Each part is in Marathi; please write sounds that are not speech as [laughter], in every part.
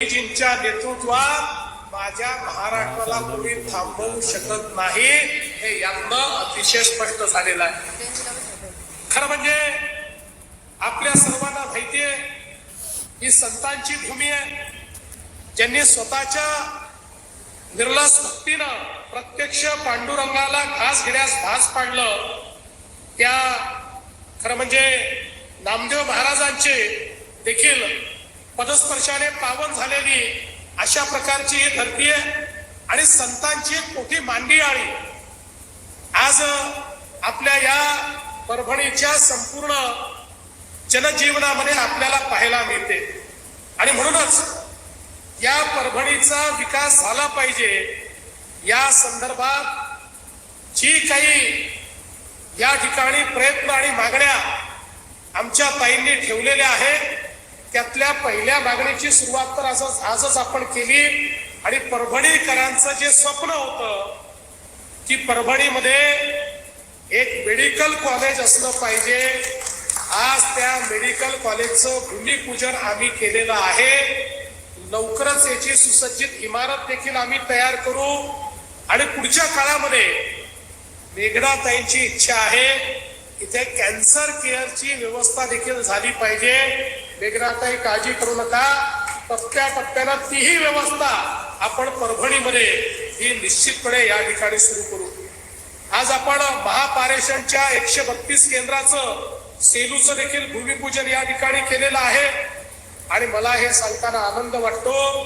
मोदीजींच्या नेतृत्वात माझ्या महाराष्ट्राला कोणी थांबवू शकत नाही हे यातनं अतिशय स्पष्ट झालेलं आहे. खरं म्हणजे आपल्या सर्वांना माहिती आहे ही संतांची भूमी आहे. ज्यांनी स्वतःच्या निर्लस भक्तीनं प्रत्यक्ष पांडुरंगाला घास घेण्यास भास पाडलं त्या खरं म्हणजे नामदेव महाराजांचे देखील पदस्पर्शाने पावन झालेली अशा प्रकारची ही धरती आहे आणि संतांची एक मोठी मांडी आळी आज आपल्या या परभणीच्या संपूर्ण जनजीवनामध्ये आपल्याला पाहायला मिळते. आणि म्हणूनच या परभणीचा विकास झाला पाहिजे. या संदर्भात जी काही या ठिकाणी प्रयत्न आणि मागण्या आमच्या ताईंनी ठेवलेल्या आहेत त्यातल्या पहिल्या मागणीची सुरुवात तर आजच आजच आपण केली. आणि परभणीकरांचं जे स्वप्न होतं की परभणीमध्ये एक मेडिकल कॉलेज असलं पाहिजे. आज त्या मेडिकल कॉलेजचं भूमिपूजन आम्ही केलेलं आहे. लवकरच याची सुसज्जित इमारत देखील आम्ही तयार करू. आणि पुढच्या काळामध्ये मेघनाताईंची इच्छा आहे. इथे कॅन्सर केअरची व्यवस्था देखील झाली पाहिजे. मेघनाताई काळजी करू नका. टप्प्या टप्प्यानं तीही व्यवस्था आपण परभणीमध्ये ही निश्चितपणे या ठिकाणी सुरू करू. आज आपण महापारेषणच्या एकशे बत्तीस केंद्राचं सेलूचं देखील भूमिपूजन या ठिकाणी केलेलं आहे. आणि मला हे सांगताना आनंद वाटतो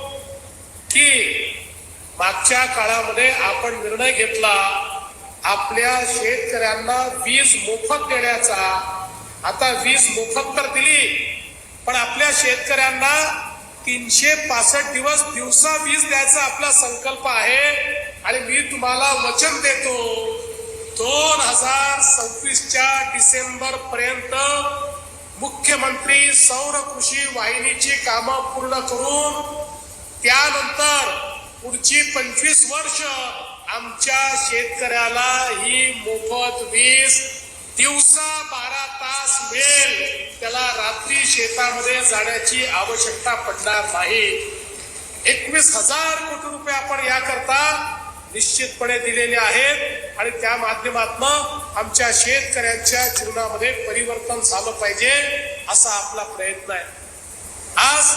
की मागच्या काळामध्ये आपण निर्णय घेतला आपल्या शेतकऱ्यांना वीज मोफत देण्याचा. आता वीज मोफत तर दिली पण आपल्या शेतकऱ्यांना तीनशे पासष्ट दिवस दिवसा वीज द्यायचा आपला संकल्प आहे. आणि मी तुम्हाला वचन देतो दोन हजार सव्वीसच्या डिसेंबर पर्यंत मुख्यमंत्री सौर कृषी वाहिनीची कामं पूर्ण करून त्यानंतर पुढची पंचवीस वर्ष आमच्या शेतकऱ्याला ही मोफत वीज दिवसा बारा तास मिळेल त्याला रात्री शेतामध्ये जाण्याची आवश्यकता पडणार नाही. एकवीस हजार कोटी रुपये आपण याकरता निश्चितपणे दिलेले आहेत आणि त्या माध्यमातून आमच्या शेतकऱ्यांच्या जीवनामध्ये परिवर्तन झालं पाहिजे असा आपला प्रयत्न आहे. आज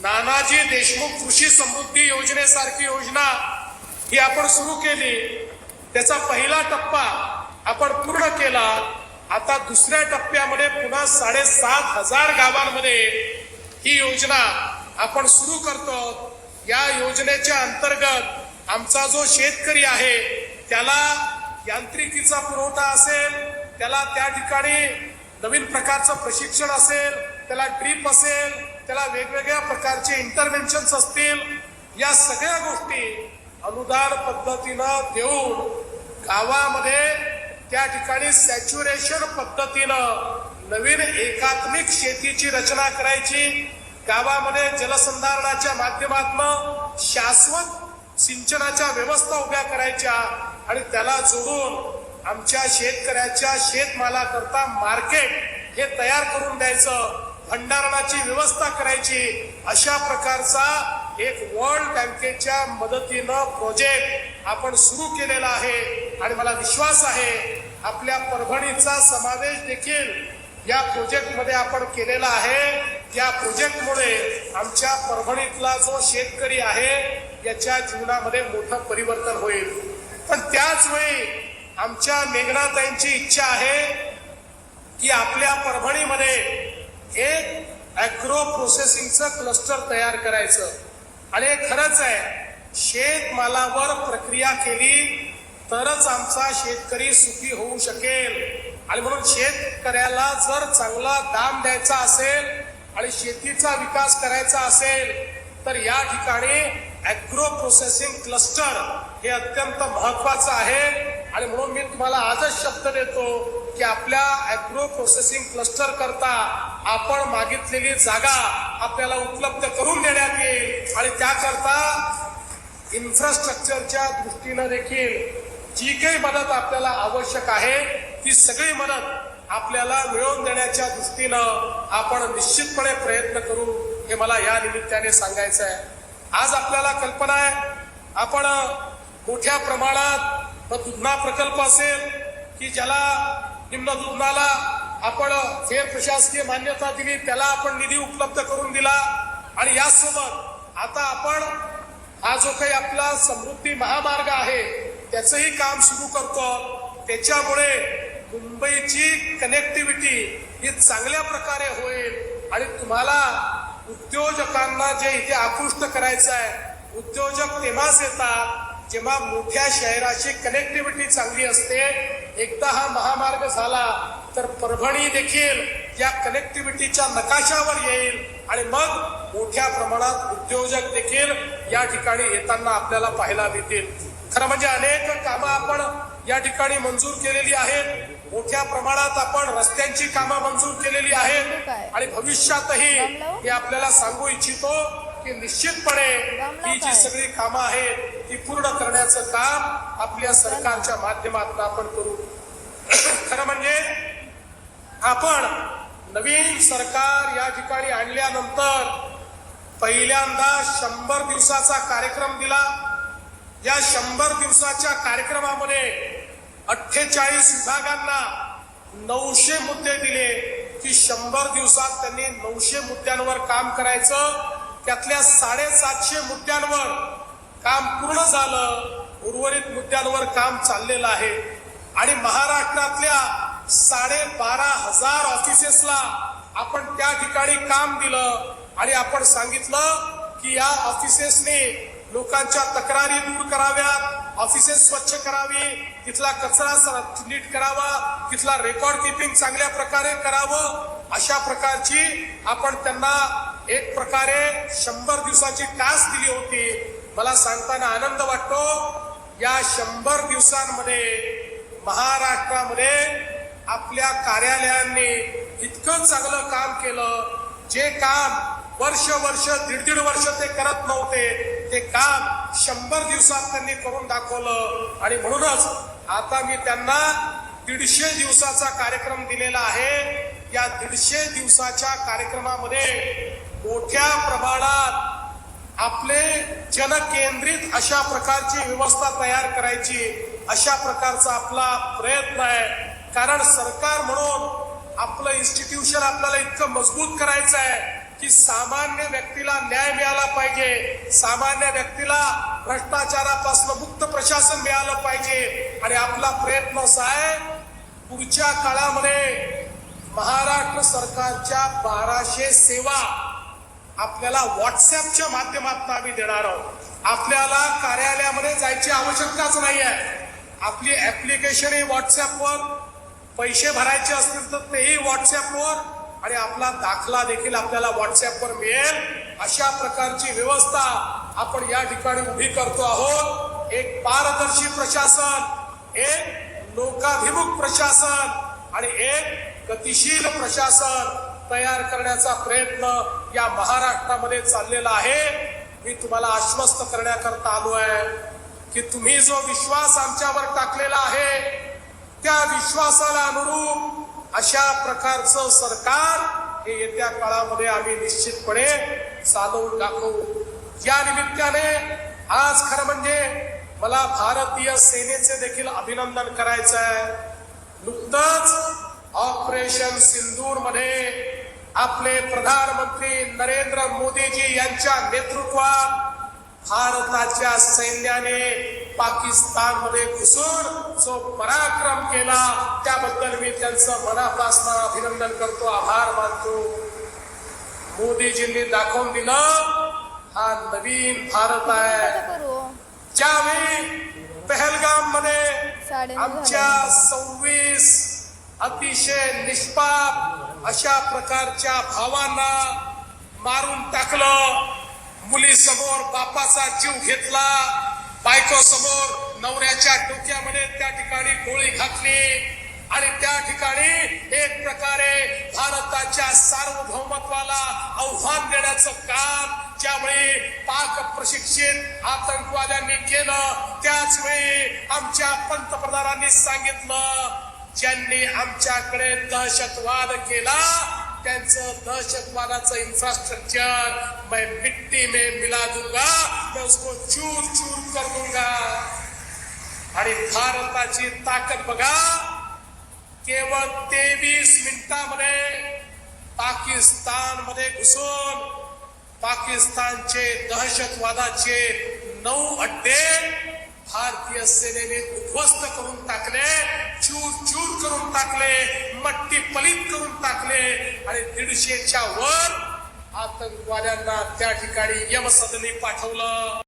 नानाजी देशमुख कृषी समृद्धी योजनेसारखी योजना ही आपण सुरू केली. त्याचा पहिला टप्पा आपण पूर्ण केला. आता दुसऱ्या टप्प्यामध्ये पुन्हा साडेसात हजार गावांमध्ये ही योजना आपण सुरू करतो. या योजनेच्या अंतर्गत आमचा जो शेतकरी आहे त्याला यांत्रिकीचा पुरवठा असेल त्याला त्या ठिकाणी नवीन प्रकारचं प्रशिक्षण असेल त्याला ड्रीप असेल त्याला वेगवेगळ्या प्रकारचे इंटरव्हेन्शन असतील या सगळ्या गोष्टी अनुदान पद्धतीनं देऊन गावामध्ये त्या ठिकाणी सॅच्युरेशन पद्धतीनं नवीन एकात्मिक शेतीची रचना करायची. गावामध्ये जलसंधारणाच्या माध्यमातून शाश्वत सिंचनाच्या व्यवस्था उभ्या करायच्या आणि त्याला जोडून आमच्या शेतकऱ्याच्या शेतमालाकरता मार्केट हे तयार करून द्यायचं भंडारणाची व्यवस्था करायची अशा प्रकारचा एक वर्ल्ड बँकेच्या मदतीनं प्रोजेक्ट आपण सुरू केलेला आहे. आणि मला विश्वास आहे आपल्या परभणीचा समावेश देखील या प्रोजेक्टमध्ये आपण केलेला आहे. या प्रोजेक्टमुळे आमच्या परभणीतला जो शेतकरी आहे याच्या जीवनामध्ये मोठं परिवर्तन होईल. पण त्याच वेळी आमच्या मेघनाताईंची इच्छा आहे की आपल्या परभणीमध्ये एक ॲग्रो प्रोसेसिंगचं क्लस्टर तयार करायचं. आणि हे खरंच आहे शेतमालावर प्रक्रिया केली तरच आमचा शेतकरी सुखी होऊ शकेल. आणि म्हणून शेतकऱ्याला जर चांगला दाम द्यायचा असेल आणि शेतीचा विकास करायचा असेल तर या ठिकाणी अॅग्रो प्रोसेसिंग क्लस्टर हे अत्यंत महत्वाचं आहे. आणि म्हणून मी तुम्हाला आजच शब्द देतो की आपल्या अॅग्रो प्रोसेसिंग क्लस्टर करता आपण मागितलेली जागा आपल्याला उपलब्ध करून देण्यात येईल. आणि त्याकरता इन्फ्रास्ट्रक्चरच्या दृष्टीनं देखील जी काही मदत आपल्याला आवश्यक आहे ती सगळी मदत आपल्याला मिळवून देण्याच्या दृष्टीनं आपण निश्चितपणे प्रयत्न करू हे मला या निमित्ताने सांगायचं आहे. आज आपल्याला कल्पना आहे आपण मोठ्या प्रमाणात दुधना प्रकल्प असेल की ज्याला निम्न दुधनाला आपण फेर प्रशासकीय मान्यता दिली त्याला आपण निधी उपलब्ध करून दिला. आणि यासोबत आता आपण हा जो काही आपला समृद्धी महामार्ग आहे त्याचंही काम सुरू करतो. त्याच्यामुळे मुंबईची कनेक्टिव्हिटी ही चांगल्या प्रकारे होईल. आणि तुम्हाला उद्योजकांना जे इथे आकृष्ट करायचं आहे उद्योजक तेव्हाच येतात जेव्हा मोठ्या शहराची कनेक्टिव्हिटी चांगली असते. एकदा हा महामार्ग झाला तर परभणी देखील या कनेक्टिव्हिटीच्या नकाशावर येईल. आणि मग मोठ्या प्रमाणात उद्योजक देखील या ठिकाणी येताना आपल्याला पाहायला मिळतील. खरं म्हणजे अनेक कामं आपण या ठिकाणी मंजूर केलेली आहेत. मोठ्या प्रमाणात आपण रस्त्यांची कामं मंजूर केलेली आहेत. आणि भविष्यातही मी आपल्याला सांगू इच्छितो की निश्चितपणे ही जी सगळी कामं आहेत ती पूर्ण करण्याचं काम आपल्या सरकारच्या माध्यमातून आपण करू. [clears throat] खरं म्हणजे आपण नवीन सरकार या ठिकाणी आणल्यानंतर पहिल्यांदा शंभर दिवसाचा कार्यक्रम दिला. या शंभर दिवसाच्या कार्यक्रमामध्ये अठ्ठेचाळीस विभागांना नऊशे मुद्दे दिले की शंभर दिवसात त्यांनी नऊशे मुद्द्यांवर काम करायचं. त्यातल्या साडेसातशे मुद्द्यांवर काम पूर्ण झालं. उर्वरित मुद्द्यांवर काम चाललेलं आहे. आणि महाराष्ट्रातल्या साडेबारा हजार ऑफिसेसला आपण त्या ठिकाणी काम दिलं. आणि आपण सांगितलं की या ऑफिसेसने लोकांच्या तक्रारी दूर कराव्यात ऑफिसेस स्वच्छ करावी तिथला कचरा नीट करावा तिथला रेकॉर्ड किपिंग चांगल्या प्रकारे करावं अशा प्रकारची आपण त्यांना एक प्रकारे शंभर दिवसाची टास्क दिली होती. मला सांगताना आनंद वाटतो या शंभर दिवसांमध्ये महाराष्ट्रामध्ये आपल्या कार्यालयांनी इतकं चांगलं काम केलं जे काम वर्ष वर्ष दीड दीड वर्ष करत नव्हते. ते काम शंभर दिवसात त्यांनी करून दाखवलं. आणि म्हणूनच आता मी त्यांना दीडशे दिवसाचा कार्यक्रम दिलेला आहे. या दीडशे दिवसाच्या कार्यक्रमामध्ये मोठ्या प्रमाणात आपले जनकेंद्रित अशा प्रकारची व्यवस्था तयार करायची अशा प्रकारचा आपला प्रयत्न आहे. कारण सरकार म्हणून आपलं इन्स्टिट्यूशन आपल्याला इतकं मजबूत करायचं आहे. की सामान्य व्यक्तीला न्याय मिळाला पाहिजे. सामान्य व्यक्तीला भ्रष्टाचारापासून मुक्त प्रशासन मिळालं पाहिजे. आणि आपला प्रयत्न असा आहे पुढच्या काळामध्ये महाराष्ट्र सरकारच्या बाराशे सेवा आपल्याला व्हॉट्सअपच्या माध्यमातून आम्ही देणार आहोत. आपल्याला कार्यालयामध्ये जायची आवश्यकताच नाही आहे आपली ऍप्लिकेशन ही व्हॉट्सअपवर पैसे भरायचे असतील तर तेही व्हॉट्सअपवर आणि आपला दाखला देखील आपल्याला व्हॉट्सअपवर मिळेल. अशा प्रकारची व्यवस्था आपण या ठिकाणी उभी करतो आहोत. एक पारदर्शी प्रशासन एक लोकाभिमुख प्रशासन आणि एक गतिशील प्रशासन तयार करण्याचा प्रयत्न या महाराष्ट्रामध्ये चाललेला आहे. मी तुम्हाला आश्वस्त करण्याकरता आलो आहे की तुम्ही जो विश्वास आमच्यावर टाकलेला आहे त्या विश्वासाला अनुरूप अशा प्रकारचं सरकार हे येत्या काळामध्ये आम्ही निश्चितपणे चालवून दाखवू या निमित्ताने आज खरं म्हणजे मला भारतीय सेनेचे देखील अभिनंदन करायचं आहे नुकतंच ऑपरेशन सिंदूरमध्ये आपले प्रधानमंत्री नरेंद्र मोदीजी यांच्या नेतृत्वात भारताच्या सैन्याने पाकिस्तानमध्ये घुसून जो पराक्रम केला त्याबद्दल मी त्यांचं मनापासून अभिनंदन करतो आभार मानतो मोदीजींनी दाखवून दिलं हा नवीन भारत आहे ज्यावेळी पहलगाममध्ये आमच्या. सव्वीस अतिशय निष्पाप अशा प्रकारच्या भावांना मारून टाकलं मुली समोर बापाचा जीव घेतला बायको समोर नवऱ्याच्या डोक्यामध्ये त्या ठिकाणी गोळी घातली. आणि त्या ठिकाणी एक प्रकारे भारताच्या सार्वभौमत्वाला आव्हान देण्याचं काम ज्यावेळी पाक प्रशिक्षित आतंकवाद्यांनी केलं त्याच वेळी आमच्या पंतप्रधानांनी सांगितलं ज्यांनी आमच्याकडे दहशतवाद केला त्यांचं दहशतवादाचं इन्फ्रास्ट्रक्चर मैं मिट्टी में मिला दूंगा मैं उसको चूर चूर कर दूंगा। आणि भारताची ताकद बघा। केवळ तेवीस मिनिटामध्ये पाकिस्तानमध्ये घुसून पाकिस्तानचे दहशतवादाचे नऊ अड्डे भारतीय सेनेने उद्ध्वस्त करून टाकले चूर चूर करून टाकले मट्टी पलित करून टाकले आणि दीडशेच्या वर आतंकवाद्यांना त्या ठिकाणी यमसदनी पाठवलं.